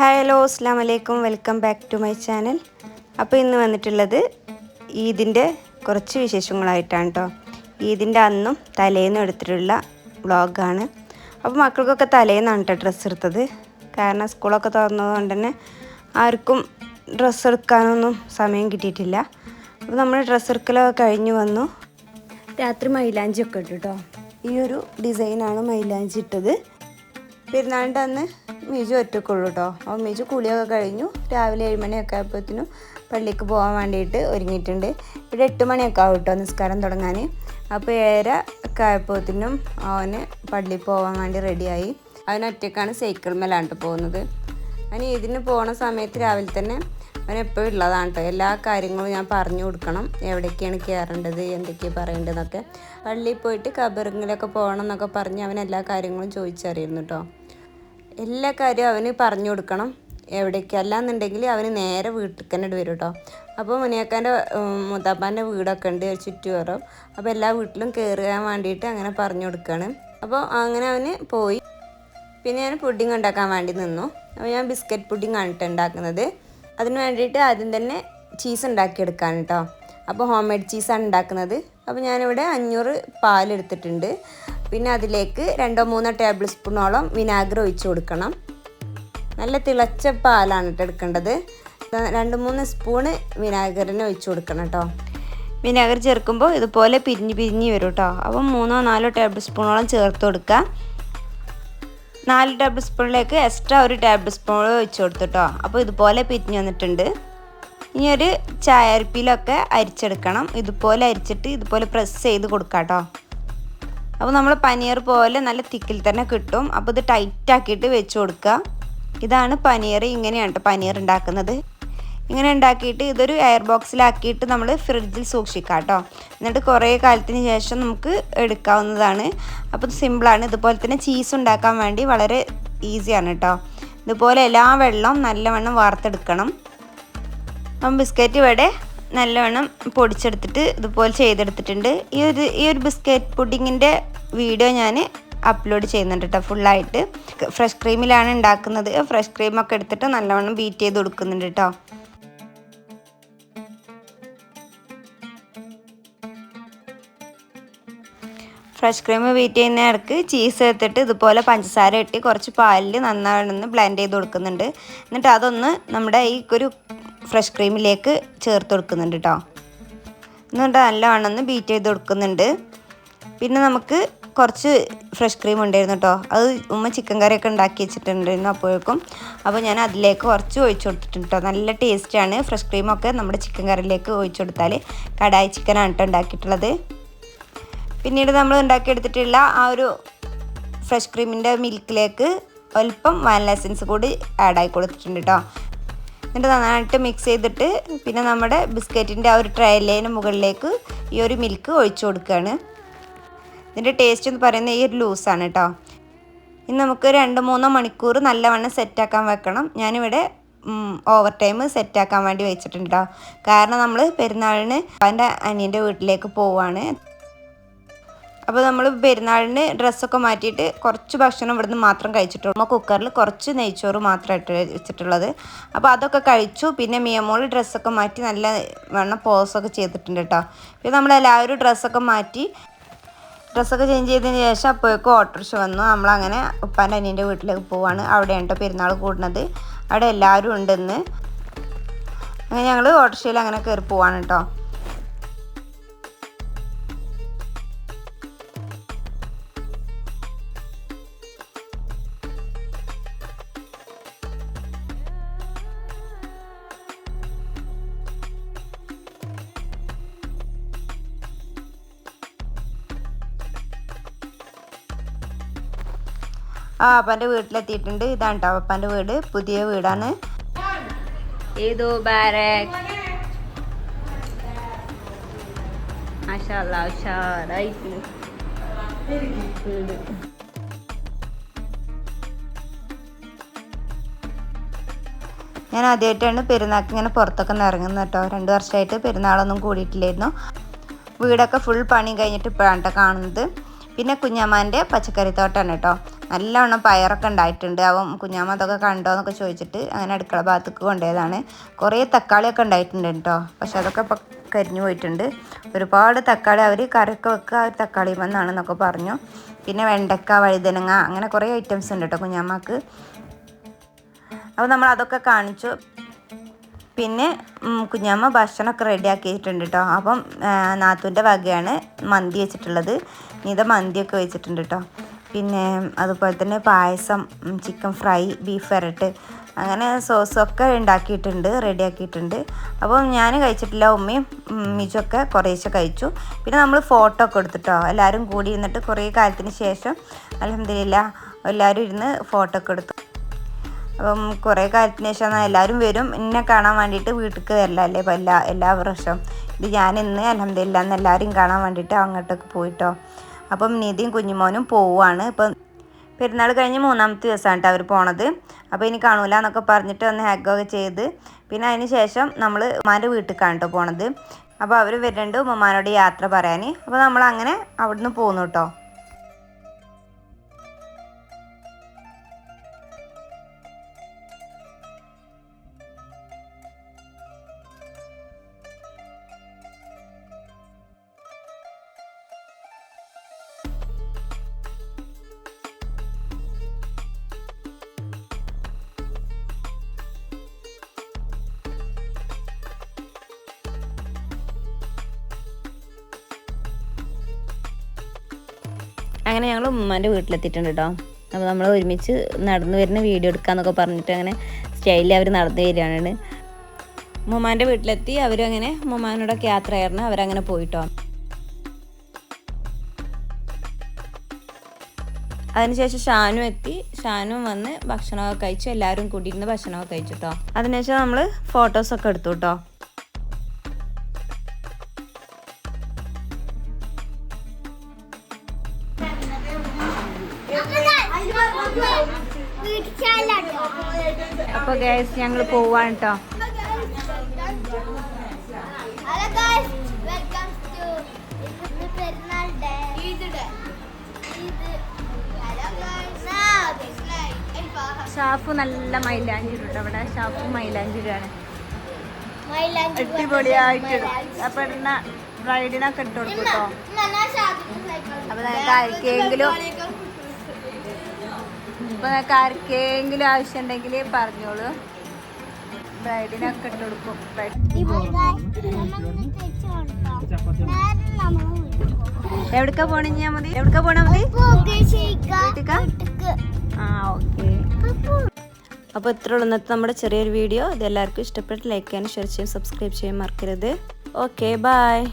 Hi hello അസ്സാം വലൈക്കും welcome back to my channel അപ്പോൾ ഇന്ന് വന്നിട്ടുള്ളത് ഈദിന്റെ കുറച്ച് വിശേഷങ്ങളായിട്ടാണ് കേട്ടോ ഈദിന്റെ അന്നും തലേന്നും എടുത്തിട്ടുള്ള വ്ളോഗാണ്. അപ്പോൾ മക്കൾക്കൊക്കെ തലേന്നാണ് കേട്ടോ ഡ്രസ്സ് എടുത്തത്. കാരണം സ്കൂളൊക്കെ തുറന്നതുകൊണ്ട് തന്നെ ആർക്കും ഡ്രസ്സ് എടുക്കാനൊന്നും സമയം കിട്ടിയിട്ടില്ല. അപ്പോൾ നമ്മൾ ഡ്രസ്സ് എടുക്കലൊക്കെ കഴിഞ്ഞ് വന്നു. രാത്രി മൈലാഞ്ചി ഒക്കെ ഇട്ടു കേട്ടോ ഈ ഒരു ഡിസൈനാണ് മൈലാഞ്ചി ഇട്ടത്. പെരുന്നാളിന്റെ അന്ന് മിജു ഒറ്റക്കുള്ളൂ കേട്ടോ അപ്പോൾ മിജു കുളിയൊക്കെ കഴിഞ്ഞു. രാവിലെ ഏഴ് മണിയൊക്കെ ആയപ്പോഴത്തേനും പള്ളിക്ക് പോകാൻ വേണ്ടിയിട്ട് ഒരുങ്ങിയിട്ടുണ്ട്. ഇവിടെ എട്ട് മണിയൊക്കെ ആവും കേട്ടോ നിസ്കാരം തുടങ്ങാൻ അപ്പോൾ ഏഴര ഒക്കെ ആയപ്പോഴത്തേനും അവന് പള്ളിയിൽ പോകാൻ വേണ്ടി റെഡിയായി അവൻ ഒറ്റക്കാണ് സൈക്കിൾ മേലാണ്ട് പോകുന്നത്. അവന് ഇതിന് പോണ സമയത്ത് രാവിലെ തന്നെ അവൻ എപ്പോഴും ഉള്ളതാണ് കേട്ടോ എല്ലാ കാര്യങ്ങളും ഞാൻ പറഞ്ഞു കൊടുക്കണം. എവിടേക്കാണ് കയറേണ്ടത് എന്തൊക്കെയാണ് പറയേണ്ടതെന്നൊക്കെ. പള്ളിയിൽ പോയിട്ട് കബറിങ്ങിലൊക്കെ പോകണം എന്നൊക്കെ പറഞ്ഞ് അവൻ എല്ലാ കാര്യങ്ങളും ചോദിച്ചറിയുന്നു കേട്ടോ എല്ലാ കാര്യവും അവന് പറഞ്ഞു കൊടുക്കണം എവിടേക്ക് അല്ലാന്നുണ്ടെങ്കിൽ അവന് നേരെ വീട്ടിൽ തന്നെ വരും കേട്ടോ അപ്പോൾ മുനിയാക്കാന്റെ മുത്താപ്പാന്റെ വീടൊക്കെ ഉണ്ട് ചുറ്റുപുറം അപ്പോൾ എല്ലാ വീട്ടിലും കയറാൻ വേണ്ടിയിട്ട് അങ്ങനെ പറഞ്ഞു കൊടുക്കുകയാണ് അപ്പോൾ അങ്ങനെ അവന് പോയി. പിന്നെ ഞാൻ പുഡിങ് ഉണ്ടാക്കാൻ വേണ്ടി നിന്നു. അപ്പോൾ ഞാൻ ബിസ്ക്കറ്റ് പുഡിങ് ആണ് കേട്ടോ ഉണ്ടാക്കുന്നത്. അതിന് വേണ്ടിയിട്ട് ആദ്യം തന്നെ ചീസ് ഉണ്ടാക്കിയെടുക്കാൻ കേട്ടോ അപ്പോൾ ഹോം മെയ്ഡ് ചീസാണ് ഉണ്ടാക്കുന്നത്. അപ്പോൾ ഞാനിവിടെ അഞ്ഞൂറ് പാലെടുത്തിട്ടുണ്ട് പിന്നെ അതിലേക്ക് രണ്ടോ മൂന്നോ ടേബിൾ സ്പൂണോളം വിനാഗിരി ഒഴിച്ചു കൊടുക്കണം. നല്ല തിളച്ച പാലാണ് കേട്ടോ എടുക്കേണ്ടത്. രണ്ട് മൂന്ന് സ്പൂണ് വിനാഗിരിനെ ഒഴിച്ചു കൊടുക്കണം കേട്ടോ വിനാഗിരി ചേർക്കുമ്പോൾ ഇതുപോലെ പിരിഞ്ഞ് പിരിഞ്ഞ് വരും കേട്ടോ അപ്പം മൂന്നോ നാലോ ടേബിൾ സ്പൂണോളം ചേർത്ത് കൊടുക്കുക നാല് ടേബിൾ സ്പൂണിലേക്ക് എക്സ്ട്രാ ഒരു ടേബിൾ സ്പൂൺ ഒഴിച്ച് കൊടുത്തു കേട്ടോ അപ്പോൾ ഇതുപോലെ പിരിഞ്ഞ് വന്നിട്ടുണ്ട്. ഇനി ഒരു ചായരിപ്പിലൊക്കെ അരിച്ചെടുക്കണം. ഇതുപോലെ അരിച്ചിട്ട് ഇതുപോലെ പ്രസ് ചെയ്ത് കൊടുക്കാം കേട്ടോ അപ്പോൾ നമ്മൾ പനീർ പോലെ നല്ല തിക്കിൽ തന്നെ കിട്ടും. അപ്പോൾ ഇത് ടൈറ്റ് ആക്കിയിട്ട് വെച്ച് കൊടുക്കുക. ഇതാണ് പനീർ. ഇങ്ങനെയാണ് കേട്ടോ പനീർ ഉണ്ടാക്കുന്നത്. ഇങ്ങനെ ഉണ്ടാക്കിയിട്ട് ഇതൊരു എയർ ബോക്സിലാക്കിയിട്ട് നമ്മൾ ഫ്രിഡ്ജിൽ സൂക്ഷിക്കാം കേട്ടോ എന്നിട്ട് കുറേ കാലത്തിന് ശേഷം നമുക്ക് എടുക്കാവുന്നതാണ്. അപ്പോൾ സിമ്പിളാണ് ഇതുപോലെ തന്നെ ചീസ് ഉണ്ടാക്കാൻ വേണ്ടി വളരെ ഈസിയാണ് കേട്ടോ ഇതുപോലെ എല്ലാ വെള്ളവും നല്ലവണ്ണം വാർത്തെടുക്കണം. അപ്പം ബിസ്ക്കറ്റ് ഇവിടെ നല്ലവണ്ണം പൊടിച്ചെടുത്തിട്ട് ഇതുപോലെ ചെയ്തെടുത്തിട്ടുണ്ട്. ഈ ഒരു ഈ ഒരു ബിസ്ക്കറ്റ് പുഡിങ്ങിന്റെ വീഡിയോ ഞാൻ അപ്ലോഡ് ചെയ്യുന്നുണ്ട് കേട്ടോ ഫുള്ളായിട്ട് ഫ്രഷ് ക്രീമിലാണ് ഉണ്ടാക്കുന്നത്. ഫ്രഷ് ക്രീമൊക്കെ എടുത്തിട്ട് നല്ലവണ്ണം ബീറ്റ് ചെയ്ത് കൊടുക്കുന്നുണ്ട് കേട്ടോ ഫ്രഷ് ക്രീം ബീറ്റ് ചെയ്യുന്ന ഇടയ്ക്ക് ചീസ് എടുത്തിട്ട് ഇതുപോലെ പഞ്ചസാര ഇട്ട് കുറച്ച് പാലിൽ നന്നായിട്ടൊന്ന് ബ്ലെൻഡ് ചെയ്ത് കൊടുക്കുന്നുണ്ട്. എന്നിട്ട് അതൊന്ന് നമ്മുടെ ഈ ഒരു ഫ്രഷ് ക്രീമിലേക്ക് ചേർത്ത് കൊടുക്കുന്നുണ്ട് കേട്ടോ എന്നിട്ട് നല്ലവണ്ണം ഒന്ന് ബീറ്റ് ചെയ്ത് കൊടുക്കുന്നുണ്ട്. പിന്നെ നമുക്ക് കുറച്ച് ഫ്രഷ് ക്രീം ഉണ്ടായിരുന്നു കേട്ടോ അത് ഉമ്മ ചിക്കൻ കറിയൊക്കെ ഉണ്ടാക്കി വെച്ചിട്ടുണ്ടായിരുന്നു അപ്പോഴേക്കും. അപ്പോൾ ഞാൻ അതിലേക്ക് കുറച്ച് ഒഴിച്ചു കൊടുത്തിട്ടുണ്ട് കേട്ടോ നല്ല ടേസ്റ്റാണ് ഫ്രഷ് ക്രീമൊക്കെ നമ്മുടെ ചിക്കൻ കറിയിലേക്ക് ഒഴിച്ചു കൊടുത്താൽ കടായി ചിക്കനാണ് കേട്ടോ ഉണ്ടാക്കിയിട്ടുള്ളത്. പിന്നീട് നമ്മൾ ഉണ്ടാക്കിയെടുത്തിട്ടുള്ള ആ ഒരു ഫ്രഷ് ക്രീമിന്റെ മിൽക്കിലേക്ക് അല്പം വാനില എസൻസ് കൂടി ആഡായി കൊടുത്തിട്ടുണ്ട് കേട്ടോ എന്നിട്ട് നന്നായിട്ട് മിക്സ് ചെയ്തിട്ട് പിന്നെ നമ്മുടെ ബിസ്ക്കറ്റിന്റെ ആ ഒരു ട്രയലേന് മുകളിലേക്ക് ഈ ഒരു മിൽക്ക് ഒഴിച്ചു കൊടുക്കുകയാണ് ഇതിന്റെ ടേസ്റ്റ് എന്ന് പറയുന്നത് ഈ ഒരു ലൂസാണ് കേട്ടോ ഇനി നമുക്ക് രണ്ട് മൂന്നോ മണിക്കൂർ നല്ലവണ്ണം സെറ്റാക്കാൻ വെക്കണം. ഞാനിവിടെ ഓവർ ടൈം സെറ്റാക്കാൻ വേണ്ടി വെച്ചിട്ടുണ്ട് കേട്ടോ കാരണം നമ്മൾ പെരുന്നാളിന് അവന്റെ അനിയന്റെ വീട്ടിലേക്ക് പോവുകയാണ് അപ്പോൾ നമ്മൾ പെരുന്നാളിന് ഡ്രസ്സൊക്കെ മാറ്റിയിട്ട് കുറച്ച് ഭക്ഷണം ഇവിടുന്ന് മാത്രം കഴിച്ചിട്ടുള്ളൂ. നമ്മൾ കുക്കറിൽ കുറച്ച് നെയ്ച്ചോറ് മാത്രമായിട്ട് വെച്ചിട്ടുള്ളത്. അപ്പോൾ അതൊക്കെ കഴിച്ചു. പിന്നെ മിയമോൾ ഡ്രസ്സൊക്കെ മാറ്റി നല്ല വണ്ണം പോസൊക്കെ ചെയ്തിട്ടുണ്ട് കേട്ടോ പിന്നെ നമ്മളെല്ലാവരും ഡ്രസ്സൊക്കെ മാറ്റി ഡ്രസ്സൊക്കെ ചേഞ്ച് ചെയ്തതിന് ശേഷം അപ്പോഴേക്കും ഓട്ടോറിക്ഷ വന്നു. നമ്മളങ്ങനെ ഉപ്പാന്റെ അനിയന്റെ വീട്ടിലേക്ക് പോവാണ്. അവിടെയാണ് കേട്ടോ പെരുന്നാൾ കൂടുന്നത്. അവിടെ എല്ലാവരും ഉണ്ടെന്ന്. അങ്ങനെ ഞങ്ങൾ ഓട്ടോറിക്ഷയിൽ അങ്ങനെ കയറി പോവാണ് കേട്ടോ ആ അപ്പന്റെ വീട്ടിലെത്തിയിട്ടുണ്ട്. ഇതാണ് കേട്ടോ അപ്പന്റെ വീട്. പുതിയ വീടാണ്. ഏതോ ബാരക്. വീട് ഞാൻ ആദ്യമായിട്ടാണ് പെരുന്നാൾക്ക് ഇങ്ങനെ പുറത്തൊക്കെ ഒന്ന് ഇറങ്ങുന്നത് കേട്ടോ. രണ്ട് വർഷമായിട്ട് പെരുന്നാളൊന്നും കൂടിയിട്ടില്ലായിരുന്നു. വീടൊക്കെ ഫുൾ പണി കഴിഞ്ഞിട്ട് ഇപ്പോഴാണ് കേട്ടോ കാണുന്നത്. പിന്നെ കുഞ്ഞമ്മാന്റെ പച്ചക്കറി തോട്ടമാണ് കേട്ടോ നല്ലവണ്ണം പയറൊക്കെ ഉണ്ടായിട്ടുണ്ട്. അവൻ കുഞ്ഞാമ്മ അതൊക്കെ കണ്ടോ എന്നൊക്കെ ചോദിച്ചിട്ട് അങ്ങനെ അടുക്കള ഭാഗത്തേക്ക് കൊണ്ടുപോയതാണ്. കുറേ തക്കാളിയൊക്കെ ഉണ്ടായിട്ടുണ്ട് കേട്ടോ. പക്ഷെ അതൊക്കെ ഇപ്പം കരിഞ്ഞു പോയിട്ടുണ്ട്. ഒരുപാട് തക്കാളി അവർ കറിയൊക്കെ വെക്കുക ഒരു തക്കാളി വന്നാണെന്നൊക്കെ പറഞ്ഞു. പിന്നെ വെണ്ടക്ക വഴുതനങ്ങ അങ്ങനെ കുറേ ഐറ്റംസ് ഉണ്ട് കേട്ടോ കുഞ്ഞാമ്മക്ക്. അപ്പോൾ നമ്മൾ അതൊക്കെ കാണിച്ചു. പിന്നെ കുഞ്ഞമ്മ ഭക്ഷണമൊക്കെ റെഡിയാക്കിയിട്ടുണ്ട് കേട്ടോ. അപ്പം നാത്തൂന്റെ വകയാണ് മന്തി വെച്ചിട്ടുള്ളത്. നീത മന്തിയൊക്കെ വെച്ചിട്ടുണ്ട് കേട്ടോ. പിന്നെ അതുപോലെ തന്നെ പായസം ചിക്കൻ ഫ്രൈ ബീഫ് വരട്ട് അങ്ങനെ സോസൊക്കെ ഉണ്ടാക്കിയിട്ടുണ്ട് റെഡിയാക്കിയിട്ടുണ്ട്. അപ്പം ഞാൻ കഴിച്ചിട്ടില്ല ഉമ്മയും മിജുമൊക്കെ കുറേശ്ശെ കഴിച്ചു. പിന്നെ നമ്മൾ ഫോട്ടോ ഒക്കെ എടുത്തിട്ടോ എല്ലാവരും കൂടി ഇരുന്നിട്ട് കുറേ കാലത്തിന് ശേഷം അലഹമില്ല എല്ലാവരും ഇരുന്ന് ഫോട്ടോ ഒക്കെ എടുത്തു. അപ്പം കുറേ കാലത്തിന് ശേഷം എല്ലാവരും വരും എന്നെ കാണാൻ വേണ്ടിയിട്ട് വീട്ടിലേക്ക് വരലല്ലേ ഇപ്പോൾ എല്ലാ എല്ലാ വർഷവും ഇത് ഞാൻ ഇന്ന് അലഹമില്ല എല്ലാവരും കാണാൻ വേണ്ടിയിട്ട് അങ്ങോട്ടൊക്കെ പോയിട്ടോ. അപ്പം നിധിയും കുഞ്ഞുമോനും പോവുകയാണ് ഇപ്പം പെരുന്നാൾ കഴിഞ്ഞ് മൂന്നാമത്തെ ദിവസമാണ് കേട്ടോ അവർ പോണത്. അപ്പോൾ ഇനി കാണൂല എന്നൊക്കെ പറഞ്ഞിട്ട് ഒന്ന് ഹാഗൊക്കെ ചെയ്ത് പിന്നെ അതിന് ശേഷം നമ്മൾ ഉമ്മാന്റെ വീട്ടിലേക്കാണ് കേട്ടോ പോണത്. അപ്പോൾ അവർ വരുന്നുണ്ട് ഉമ്മമാനോട് യാത്ര പറയാൻ അപ്പോൾ നമ്മൾ അങ്ങനെ അവിടുന്ന് പോന്നു കേട്ടോ അങ്ങനെ ഞങ്ങൾ ഉമ്മാന്റെ വീട്ടിലെത്തിയിട്ടുണ്ട് കേട്ടോ അപ്പോൾ നമ്മൾ ഒരുമിച്ച് നടന്നു വരുന്ന വീഡിയോ എടുക്കാമെന്നൊക്കെ പറഞ്ഞിട്ട് അങ്ങനെ സ്റ്റൈലിൽ അവർ നടന്നു വരികയാണ്. ഉമ്മാന്റെ വീട്ടിലെത്തി അവരും അങ്ങനെ ഉമ്മാനോടൊക്കെ യാത്രയായിരുന്നു അവരങ്ങനെ പോയിട്ടോ. അതിനുശേഷം ഷാനു എത്തി. ഷാനു വന്ന് ഭക്ഷണമൊക്കെ കഴിച്ചു എല്ലാവരും കൂടിയിരുന്ന് ഭക്ഷണമൊക്കെ കഴിച്ചു കേട്ടോ അതിനുശേഷം നമ്മൾ ഫോട്ടോസൊക്കെ എടുത്തു കേട്ടോ ഈദ് ഗൈസ് ഞങ്ങൾ ഹലോ കേട്ടോ ഷാഫു നല്ല മൈലാഞ്ചി ഇട്ടു അവിടെ ഷാഫു മൈലാഞ്ചിയാണ് മൈലാഞ്ചി അടിപൊളിയായിട്ട് അപ്പൊ റൈഡിനൊക്കെ ബ്രൈഡിനൊക്കെ ഇട്ട് കൊടുക്കും കേട്ടോ അപ്പൊ നിങ്ങൾക്ക് ആർക്കെങ്കിലും ഇപ്പൊ നിങ്ങൾക്ക് ആർക്കെങ്കിലും ആവശ്യം ഉണ്ടെങ്കിൽ പറഞ്ഞോളൂ. ബ്രൈഡിനൊക്കെ ഇട്ട് കൊടുക്കും. എവിടക്കാ പോണിഞ്ഞാ മതി എവിടക്കാ പോണ മതി? ആ ഓക്കെ. അപ്പോൾ ഇത്ര ഉള്ളൂ ഇന്നത്തെ നമ്മുടെ ചെറിയൊരു വീഡിയോ. ഇത് എല്ലാവർക്കും ഇഷ്ടപ്പെട്ട് ലൈക്ക് ചെയ്യാനും ഷെയർ ചെയ്യാനും സബ്സ്ക്രൈബ് ചെയ്യാൻ മറക്കരുത്. Okay bye